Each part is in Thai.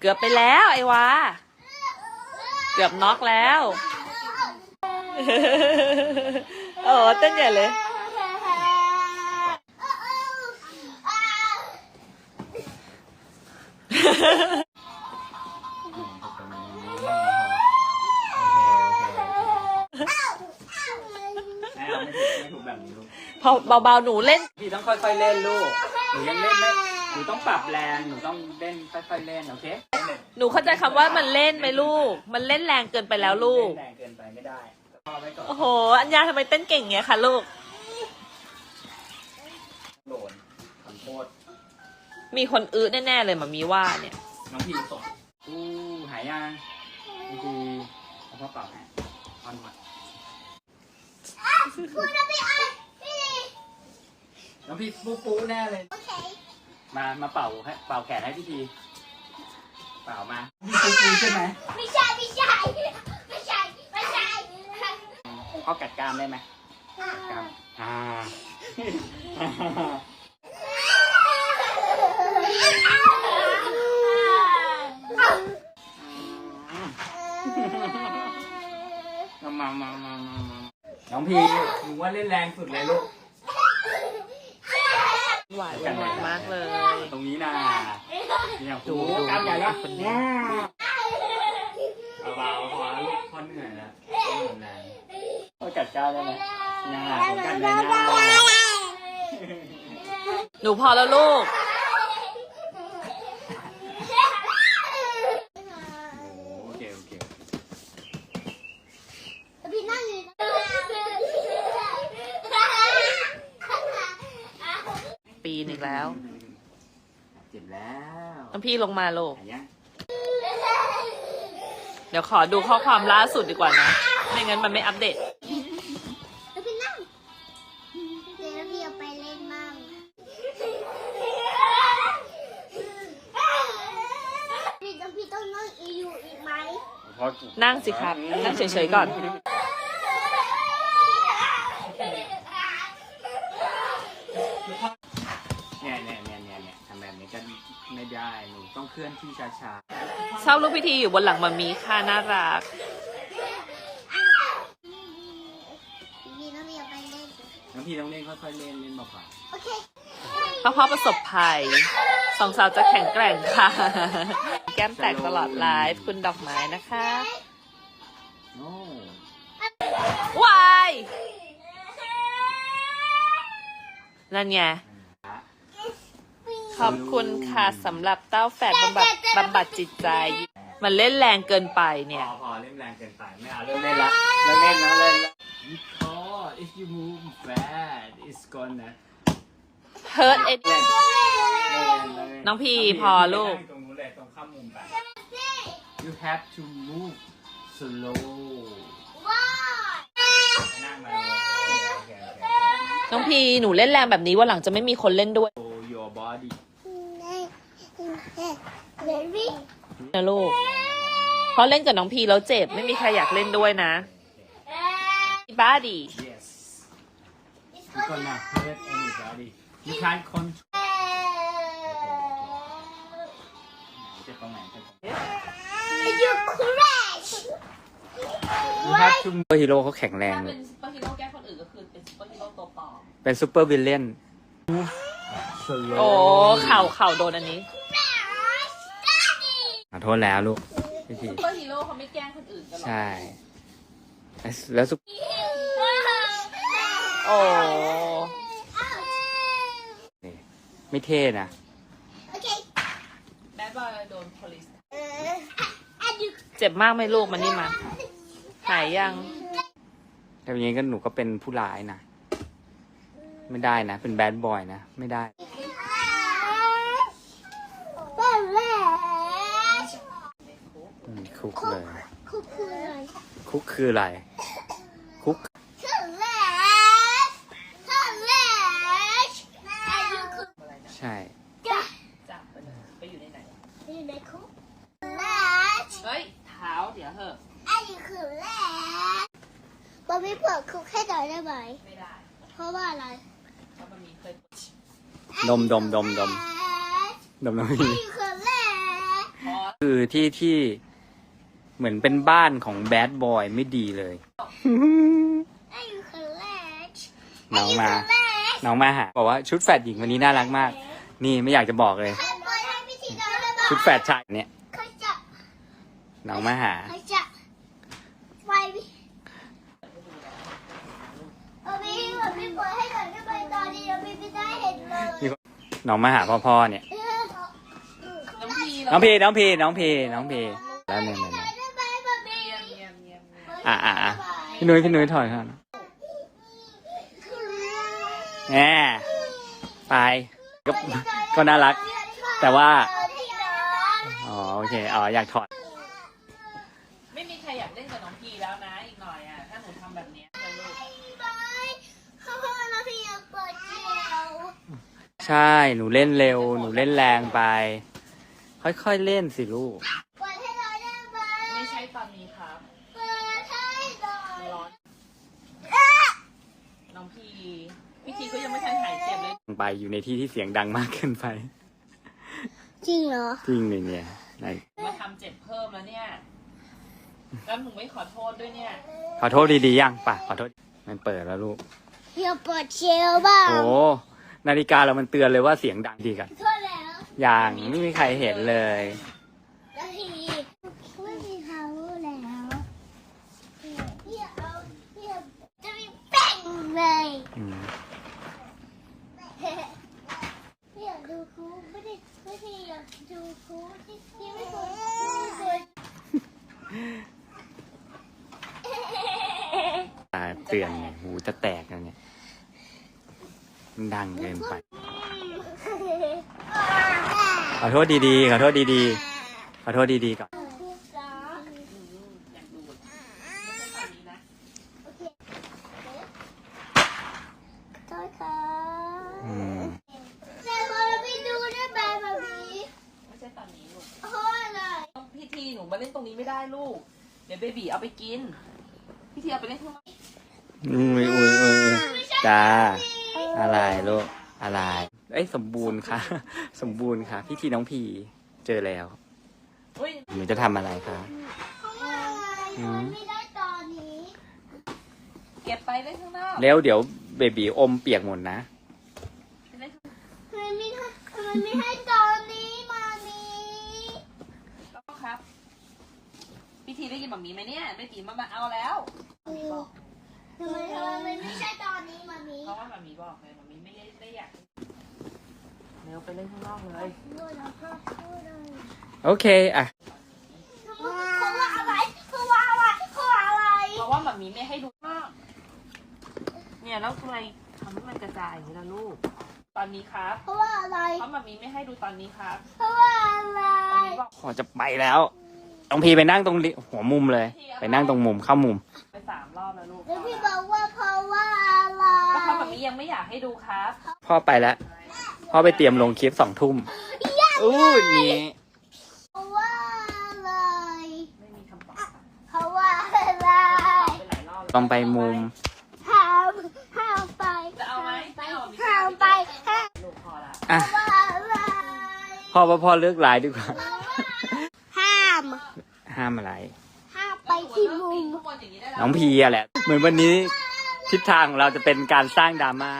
เกือบไปแล้วไอ้วาเกือบน็อกแล้ว โอ้เต้นใหญ่เลยแม่เอาไม่ถูกไม่ถูกแบบนี้ลูกพอเบาๆหนูเล่น พี่ต้องค่อยๆเล่นลูกหนูยังเล่นไม่ห นูต้องปรับแรงหนูต้องเล่นค่อยๆเล่นโอเคหนูเข้าใจคำว่ามันเล่นไหมลูก มันเล่นแรงเกินไปแล้วลูก เนแรงเกินไปไม่ได้พอไว้ก่อนโอ้โห อัญญาทำไมเต้นเก่งเงี้ยคะลูก โดนขอโทษมีคนอื้อแน่ๆเลยมามีว่าเนี่ย น้องพี่ส่งอู้หายยังดีเอาพ่อเป่าให้ออนก่อนน้องพี่ปุ๊บปุ๊แน่เลย มามาเป่าให้เป่าแขนให้พี่ทีเป่ามาพี่ปุ๊บปุ๊ใช่ไหมไม่ใช่ไม่ใช่ไม่ใช่ไม่ใช่พ่อกัดกล้ามได้ไหมกัดกล้ามอ่ามามามามามามาน้องพีหนูว่าเล่นแรงสุดเลยลูก หวานหวานมากเลย ตรงนี้นะเนี่ยดูโอ้โหดูกล้ามใหญ่แล้วคนนี้เบาๆพอแล้วลูกพ่อเหนื่อยแล้วพ่อเหนื่อยแรงพ่อกัดกล้ามได้ไหมน่าผมกัดเลยนะหนูพอแล้วลูก โอเคโอเค พี่นั่งอยู่ ปีหนึ่งแล้วเจ็บแล้วน้องพี่ลงมาลูกหายยังเดี๋ยวขอดูข้อความล่าสุดดีกว่านะ ไม่งั้นมันไม่อัปเดต แล้วพี่นั่งเดี๋ยวพี่เอาไปเล่นมั่งพี่ต้องพี่ต้องนั่งอีอยู่อีกไหมพ่อนั่งสิครับ นั่งเฉยๆก่อน ลื่อนที่ช้าชอบลูกพิธีอยู่บนหลังมามีค่ะน่ารักพี่ต้องพี่เอาไปเล่นๆน้องพี่ต้องเล่นค่อยๆเล่นเล่นเบาโอเคพ่อพ่อประสบภัยสองสาวจะแข็งแกร่งค่ะ แก้มแตกตลอดไลฟ์คุณดอกไม้นะคะๆโอ้วายนั่นไง ขอบคุณค่ะสำหรับเต้าแฝดบำบัดบำบัดจิตใจ มันเล่นแรงเกินไปพเนี่ยอพอเล่นแรงเกินไปไม่เอาเลิกเล่นละเลิกเล่นแล้วเล่นละ because if you move fast it's gonna hurt it เล่นเล่นเล่นน้องพีพอลูก ตรงนู้นเลยตรงข้ามมุมไป you have to move slow ว้าวนั่งมาโอเคโอเคโอเค น้องพีหนูเล่นแรงแบบนี้ว่าหลังจะไม่มีคนเล่นด้วย Show your body เบบี้ นะลูกเพราะเล่นกับน้องพีแล้วเจ็บ ไม่มีใครอยากเล่นด้วยนะบ้าดี yes you gonna hurt anybody you can't control เจ็บตรงไหนเจ็บตรงไหนยูคราช You have to ซูเปอร์ฮีโร่เขาแข็งแรงถ้าเลเป็ยนซุปเปอร์ฮีโร่แก้คนอื่นก็คือเป็นซุปเปอร์ฮีโร่ตัวปลอมเป็นซูเปอร์วิลเลนโอ้เข่าเข่าโดนอันนี้ ขอโทษแล้วลูกพี่ทีซุปเปอร์ฮีโร่เขาไม่แกล้งคนอื่นกันหรอกใช่ แล้วซุปโอ้ไม่เท่นะโอเคแบดบอยโดน police เอออันยูเจ็บมากไหมลูกมันนี่มาหายยังถ้าอย่างนี้ก็หนูก็เป็นผู้ร้ายนะ ไม่ได้นะ เป็นแบดบอยนะ ไม่ได้ เบ้เบ้ อืม คุกเลยคุกคืออะไรคุกคืออะไรคุกคือแรชคือแรชอันยูคือใช่จ้ะจับไปเลยไปอยู่ในไหนอยู่ในคุกแรชเฮ้ยเท้าเดี๋ยวเหอะอันยูคือแรชบอบบี้เปิดคุกให้หน่อยได้ไหมไม่ได้เพราะว่าอะไรเพราะมันมีเคยดมดมดมดมดมน้ำอันพี่ยูคือแรชพอคือที่ที่ เหมือนเป็นบ้านของแบดบอยไม่ดีเลย Are you collect? น้องมา collect? น้องมาหาบอกว่าชุดแฟดหญิงวันนี้น่ารักมาก นี่ไม่อยากจะบอกเลยใครปล่อยให้พี่ทีได้หรือเปล่าชุดแฟดชายเนี่ยใครจะน้องมาหาใครจะไปพี่เอาพี่เอาพี่ปล่อยให้ก่อนได้ไหมตอนนี้เราพี่ไม่ได้เห็นเลยน้องมาหาพ่อพ่อเนี่ยเออน้องพีน้องพีน้องพีน้องพีน้องพีแล้วเนี่ย อะอะอะพี่นุ้ยพี่นุ้ยถอยครับแหมไปก็ก็น่ารัก แต่ว่า อ๋อโอเคอ๋ออยากถอด ไม่มีใครอยากเล่นกับน้องพีแล้วนะ อีกหน่อยอะ ถ้าหนูทำแบบเนี้ยจะลูกเขาพูดว่าพี่อยากเปิดเจลใช่ หนูเล่นเร็ว หนูเล่นแรงไป ค่อยๆเล่นสิลูกเปิดให้หน่อยได้ไหมไม่ใช่ตอนนี้ครับ เปิดให้หน่อย ร้อนเอ๊ะน้องพีพี่ทีก็ยังไม่ทันหายเจ็บเลย ไปอยู่ในที่ที่เสียงดังมากเกินไป จริงเหรอ จริงเลยเนี่ยไหนมาทำเจ็บเพิ่มแล้วเนี่ย แล้วหนูไม่ขอโทษด้วยเนี่ย ขอโทษดีๆยังป่ะขอโทษมันเปิดแล้วลูก อยากเปิดเจลบ้างโอ้นาฬิกาเรามันเตือนเลยว่าเสียงดังดีกัน โทษแล้ว อย่างไม่มีใครเห็นเลย แล้วทีไม่มีเขาแล้วพี่เอาพี่เอาจะมีแป้งเลย อืมพี่อยากดูครูไม่ได้ไม่ได้อยากดูครูที่ที่ไม่ควรไม่ควรตาเตือนไงหูจะแตกแล้วเนี่ยมันดังเกินไป ขอโทษดีๆ ขอโทษดีๆ ขอโทษดีๆก่อน อยากดูดไม่ใช่ตอนนี้นะ โทษค่ะ อืม แต่พอเราไปดูได้ไหมแบบนี้ ไม่ใช่ตอนนี้ลูก โทษเลย พี่ทีห นูมาเล่นตรงนี้ไม่ได้ลูก เดี๋ยวเบบีเอาไปกิน พี่ทีเอาไปเล่นข้างนอกอุ้ยอุ้ยอุ้ยอุ้ยจ้า อะไรลูก อะไร เอ้ยสมบูรณ์ค่ะ สมบูรณ์ค่ะ พี่ทีน้องพีเจอแล้วเฮ้ยหนูจะทำอะไรคะเพราะว่าอะไรมันไม่ได้ตอนนี้เก็บไปเล่นข้างนอกแล้วเดี๋ยวเบบีอมเปียกหมดนะ ไปเล่นข้างนอกมันไม่ให้มันไม่ให้ตอนนี้มามี ครับ พี่ทีได้ยินแบบนี้ไหมเนี่ยเบบีมามาเอาแล้วทำไมทำไมมันไม่ใช่ตอนนี้มามีเพราะว่าแบบมีบอกเลยแบบมีไม่ได้ได้อยากเร็วไปเล่นข้างนอกเลยพูดแล้วก็พูดเลยโอเคอะเพราะว่าอะไรเพราะว่าอะไรเพราะว่าอะไรเพราะว่าแบบมีไม่ให้ดูมากเนี่ยแล้วทำไมทำให้มันกระจายอย่างนี้ล่ะลูก ตอนนี้ครับเพราะว่าอะไรเพราะแบบมีไม่ให้ดูตอนนี้ครับเพราะว่าอะไรตอนนี้บอกพอจะไปแล้ว น้องพีไปนั่งตรงริหัวมุมเลย ไปนั่งตรงมุมเข้ามุม ไปสามรอบแล้วลูกแล้วพี่บอกว่าเพราะว่าอะไรก็เพราะแบบนี้ยังไม่อยากให้ดูครับพ่อไปแล้ว พ่อไปเตรียมลงคลิปสองทุ่มอู้นี่เพราะว่าอะไรไม่มีคำตอบเพราะว่าอะไรตอบไปหลายรอบแล้วต้องไปมุม ห้ามห้ามไปจะเอาไหมไปไม่เอาไม่ห้ามไปห้ามลูกพอละอะ ว่าอะไรพ่อว่าพ่อเลือกลายดีกว่าห้ามห้ามอะไร ห้ามไปที่มุมทุกคนอย่างนี้ได้แล้วน้องพีอะแหละ เหมือนวันนี้ทิศทางของเราจะเป็นการสร้างดราม่า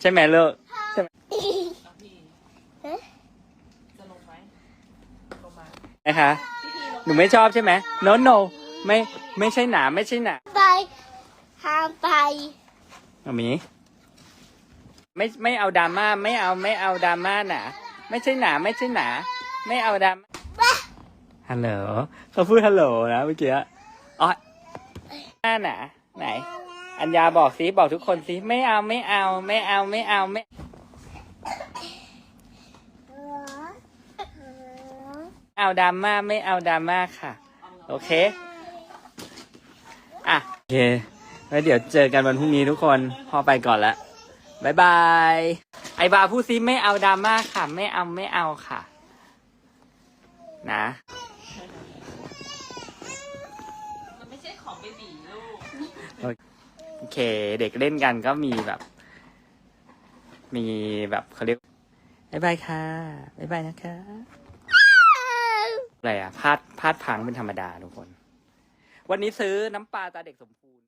ใช่ไหมเลิกใช่ไหมน้องพีเอ๊ะจะลงไหมลงมานะคะพี่พีลงหนูไม่ชอบใช่ไหม no no ไม่ไม่ใช่หนาไม่ใช่หนาไปห้ามไปอามีไม่ไม่เอาดราม่าไม่เอาไม่เอาดราม่าหนาไม่ใช่หนาไม่ใช่หนา ไม่เอาดราม่า ฮัลโหลเขาพูดฮัลโหลนะเมื่อกี้อ๋อหน้าหนาไหน อัญญาบอกสิบอกทุกคนสิไม่เอาไม่เอาไม่เอาไม่เอาไม่เอาดราม่าไม่เอาดราม่าค่ะ โอเค อะ โอเคแล้วเดี๋ยวเจอกันวันพรุ่งนี้ทุกคนพ่อไปก่อนละบายบาย ไอบาพูดซิไม่เอาดราม่าค่ะ ไม่เอาไม่เอาค่ะ นะ มัน ไม่ใช่ของเบบีลูก โอเค เด็กเล่นกันก็มีแบบ มีแบบเขาเรียกบายบายค่ะบายบายนะคะอะไรอะพลาดพลาดพลังเป็นธรรมดาทุกคน วันนี้ซื้อน้ำปลาตาเด็กสมบูรณ์